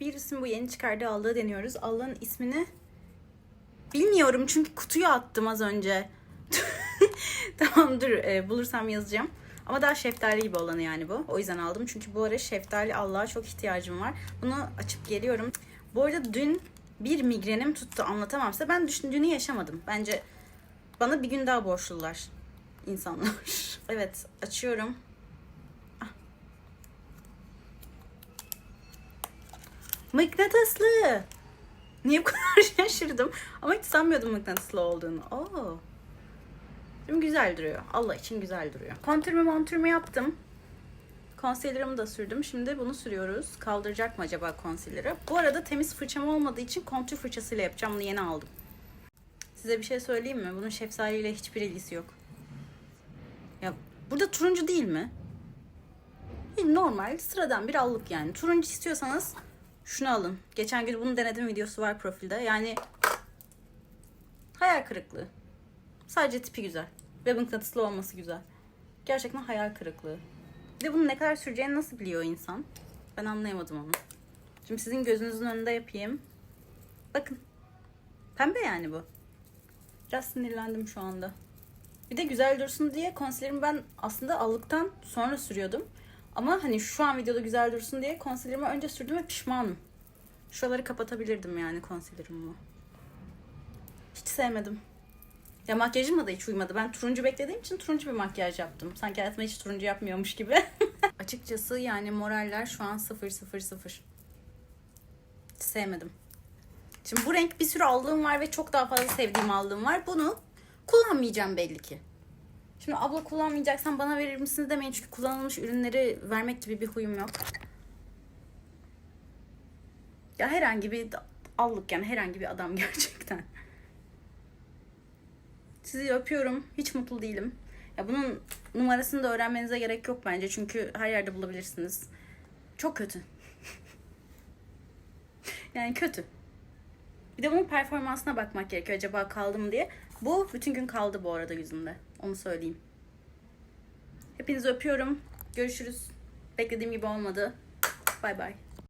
Birisinin bu yeni çıkardığı allığı deniyoruz. Allığın ismini bilmiyorum çünkü kutuya attım az önce. tamam dur e, bulursam yazacağım. Ama daha şeftali gibi olanı yani bu. O yüzden aldım. Çünkü bu ara şeftali Allah'a çok ihtiyacım var. Bunu açıp geliyorum. Bu arada dün bir migrenim tuttu anlatamam size. Ben düşündüğünü yaşamadım. Bence bana bir gün daha borçlular insanlar. evet açıyorum. Mıknatıslı. Niye bu kadar şaşırdım? Ama hiç sanmıyordum mıknatıslı olduğunu. Oo. Şimdi güzel duruyor. Allah için güzel duruyor. Kontürümü montürümü yaptım. Concealer'ımı da sürdüm. Şimdi bunu sürüyoruz. Kaldıracak mı acaba concealer'ı? Bu arada temiz fırçam olmadığı için kontür fırçasıyla yapacağım. Bunu yeni aldım. Size bir şey söyleyeyim mi? Bunun şeftaliyle hiçbir ilgisi yok. Ya burada turuncu değil mi? Normal sıradan bir allık yani. Turuncu istiyorsanız şunu alın. Geçen gün bunu denedim videosu var profilde. Yani hayal kırıklığı. Sadece tipi güzel. Ve mıknatıslı olması güzel. Gerçekten hayal kırıklığı. Bir de bunu ne kadar süreceğini nasıl biliyor insan? Ben anlayamadım onu. Şimdi sizin gözünüzün önünde yapayım. Bakın. Pembe yani bu. Biraz sinirlendim şu anda. Bir de güzel dursun diye concealer'ımı ben aslında aldıktan sonra sürüyordum. Ama hani şu an videoda güzel dursun diye concealer'ımı önce sürdüm ve pişmanım. Şuraları kapatabilirdim yani concealer'ımla. Hiç sevmedim. Ya makyajıma da hiç uymadı. Ben turuncu beklediğim için turuncu bir makyaj yaptım. Sanki hayatımda hiç turuncu yapmıyormuş gibi. Açıkçası yani moraller şu an sıfır sıfır sıfır. Hiç sevmedim. Şimdi bu renk bir sürü aldığım var ve çok daha fazla sevdiğim aldığım var. Bunu kullanmayacağım belli ki. Şimdi abla kullanmayacaksan bana verir misiniz demeyin çünkü kullanılmış ürünleri vermek gibi bir huyum yok. Ya herhangi bir allık yani herhangi bir adam gerçekten. Sizi öpüyorum. Hiç mutlu değilim. Ya bunun numarasını da öğrenmenize gerek yok bence. Çünkü her yerde bulabilirsiniz. Çok kötü. yani kötü. Bir de bunun performansına bakmak gerekiyor. Acaba kaldı mı diye. Bu bütün gün kaldı bu arada yüzümde. Onu söyleyeyim. Hepinizi öpüyorum. Görüşürüz. Beklediğim gibi olmadı. Bay bay.